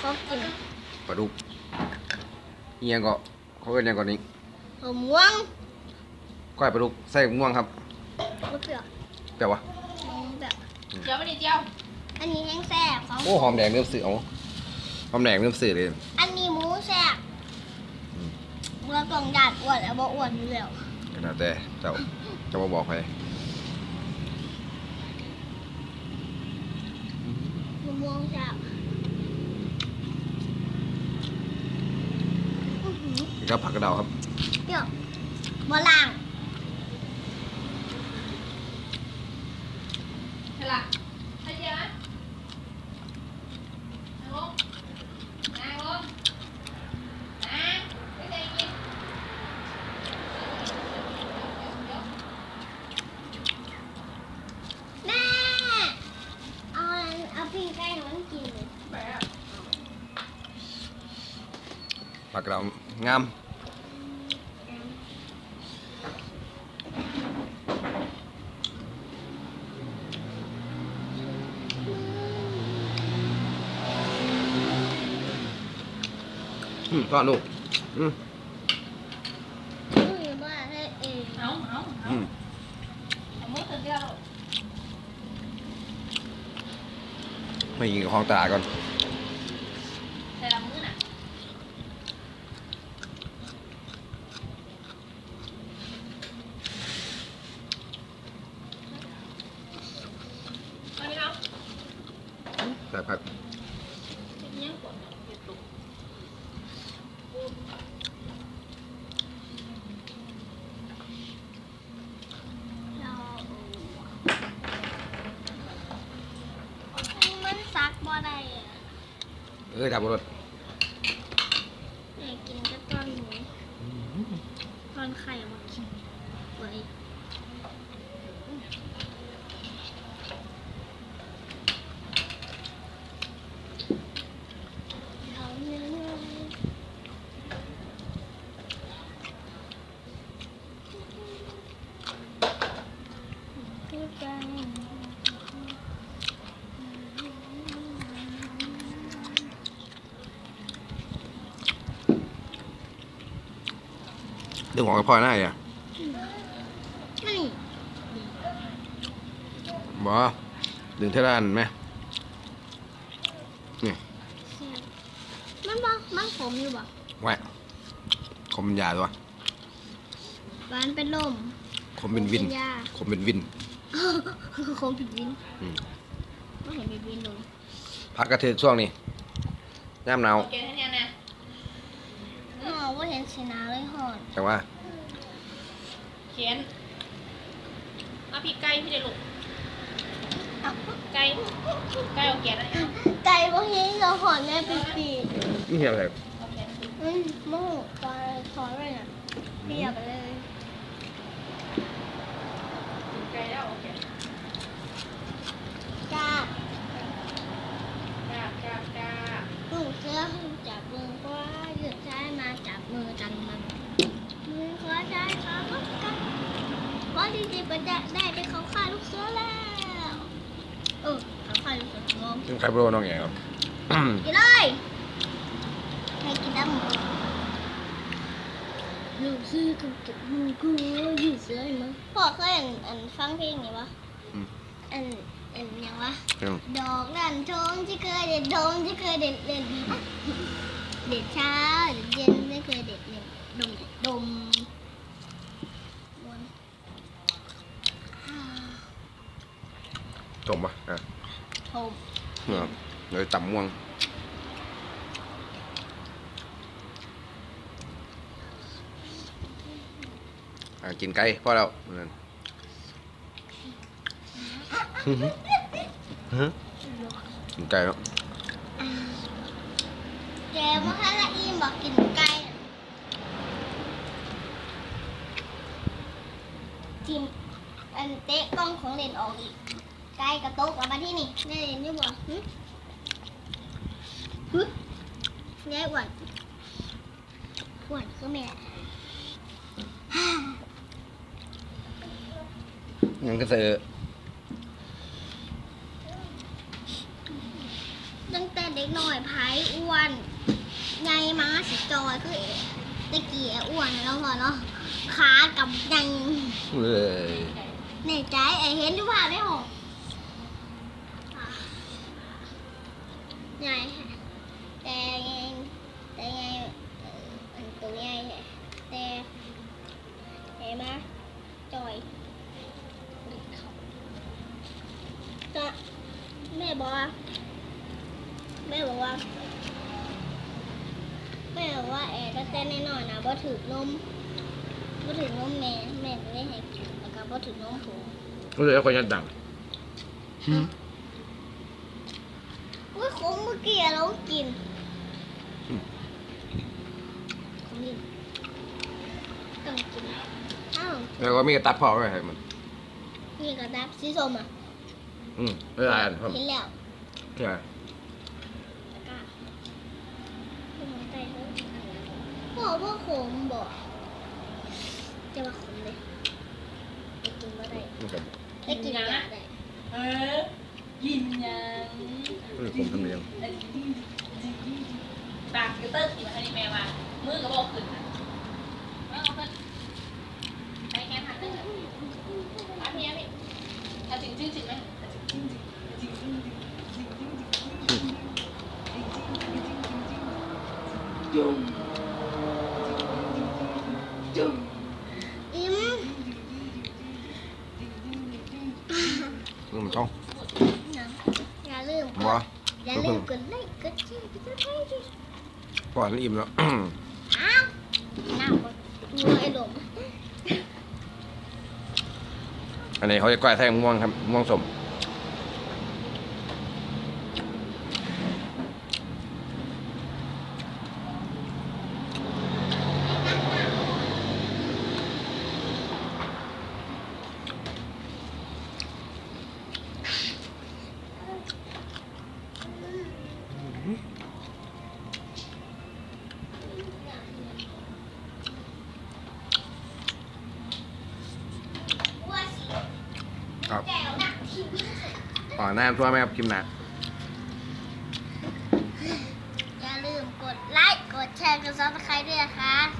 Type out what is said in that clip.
เขากินปลาดุกเฮียก็เขาเอิ้นหยังก่อนนี้หัวม่วงก้อยปลาดุกใส่ม่วงครับมะเขือแปลว่าแบบเจียวไม่ได้เจียวอันนี้แห้งแซ่บของโอ้หอมแดงเริ่มสื่อเอาหอมแดงเริ่มสื่อเลย อันนี้หมูแซ่บอืมเราต้องหยาดอ้วนแล้วบ่อ้วนอยู่แล้วก็แล้วแต่เจ้าเจ้ามาบอกไป มะม่วงแซ่บอื้อหือนี่ก็ผักกระเดาครับ เปรี้ยวบะล่างใช่ละใช่เจียวนะนั่งลงนั่งลงนั่งไม่ได้กิน แม่เอาอะไรเอาปิ้งไก่ให้มันกินเลย แบบ ผักกระเดางามอืมทอดลูกอืมเอาเอาเอาอืมเอามือถือเดียว ไม่ยิงกับห้องตลาดก่อน แต่ละมือน่ะมาพี่น้อง แต่ผักมันซักบ่ได้อะเอ้ยดับบรสอยากกินก็ตอนหมูตอนไข่มากินไว้เอาเนื้อคือกัน เรื่องของกระเพาะหน้าอะนี่บ่ดึงเท่านั้นไหมนี่มันบอกมันขมอยู่บ่แหวะคมเป็นยาตัวหวานเป็นลมคมเป็นวินยาคมเป็นวินคมผิดวินอืมไม่เห็นผิดวินเลยพักกระเทือกช่วงนี้ย่ามหนาว เกณฑ์ให้เนี่ยนะอ๋อว่าเห็นสีหนาเลยหอนแต่ว่าเขียนมาพี่ไก่พี่เดลุกเอ้าไก่ไก่เอาแกนอะไรเอาไก่ว่าเห็นเราหอนแม่ปีปีนี่เหี่ยวอะไรเอาแกนอืมโมโหตอนถอนเลยน่ะเปียกไปเลย ไก่แล้วโอเค จ้า จ้าจ้าจ้า หนูเสื้อให้จับมือก็หยุดใช้มาจับมือกันมันมือ ขอใช้ขาพักกันเพราะที่จริงมันจะได้ที่เขาฆ่าลูกเสือแล้ว เออเขาฆ่าลูกเสืองงซึ่งใครโปรน้องแง่ครับกินเลยให้กินน้ำหมูลูกซื้อกับกับมือกูอยู่เสือมั้งพ่อเคยอ่านอ่านฟังเพลงนี้ปะอืมอันอันยังวะเรื่องดอกดันทงที่เคยเด็ดดงที่เคยเด็ดเด็ดเด็ดเช้าเด็ดเย็นไม่เคยเด็ดเด็ดดมดมบน จมปะอะโทมเมื่อเดี๋ยวต่ำม่วงอะกินไก่พอแล้วนั่นฮะกินไก่แล้วแกว่าฮาละอีมบอกกินไก่น่ะทีมอันเตะกล้องของเล่นออกอีก ไก่กระตุกกลับมาที่นี่ได้เล่นอยังบ่หึหึยายอ้วนอ้วนคือแม่ยังก็เสือตั้งแต่เด็กหน่อยไผอ้วนไงมาสิจอยคือเอ๋ตะกี้ไอ้อ้วนแล้วพอเนาะขากับไงเลยแน่ใจไอ้เห็นหรือเปล่าได้หรออะ ไงแต่ไงแต่ไงเอ่ออันตัวใหญ่แต่เห็นไหมจอยก็แม่บอกว่าแม่บอกว่าแม่บอกว่าแอร์ก็เต้นแน่นอนนะว่าถือนมว่าถือนมแม่แม่ไม่ได้ให้กินแล้วก็ว่าถือนมผูก็เลยเอาคนยันดัง อุ้ยขมเมื่อกี้เรากินขมดิต้องกินอ้าวแล้วก็มีกระตับพอไว้ให้มัน นี่กระดับสีส้มอะอืมไม่ได้อ่านครับเห็นแล้วใช่ไหมแล้วก็ขึ้นมาใต้เขาบอกว่าขมบอกจะว่าขมเลยไปกินมาได้มันก็ไปกินยาได้เออ กินยังมันผมทำเนียงปากกระเติร์กินมาให้แม่มามือก็บอกขึ้นนะเอาเอาขึ้นไปแค่หันเลยมาพี่พี่เอาจริงจริงจริงไหมจุ่มจุ่มอิ่มมันต้องนะ อย่าลืมกบ่ดอย่าลืมกดไลค์กดแชร์กดซับสไครต์ด้วยปล่อยมันอิ่มแล้ว อ้าวน้ำก็มือไอ้หลง อันนี้เขาจะกล้วยแทงม่วงครับม่วงสม ครับแก้วหนักทิ่มอ๋อน้ำท่วไหมครับคิมหนะอย่าลืมกดไลค์ กดแชร์ กดซับสไครต์ด้วยนะคะสวัสดีค่ะ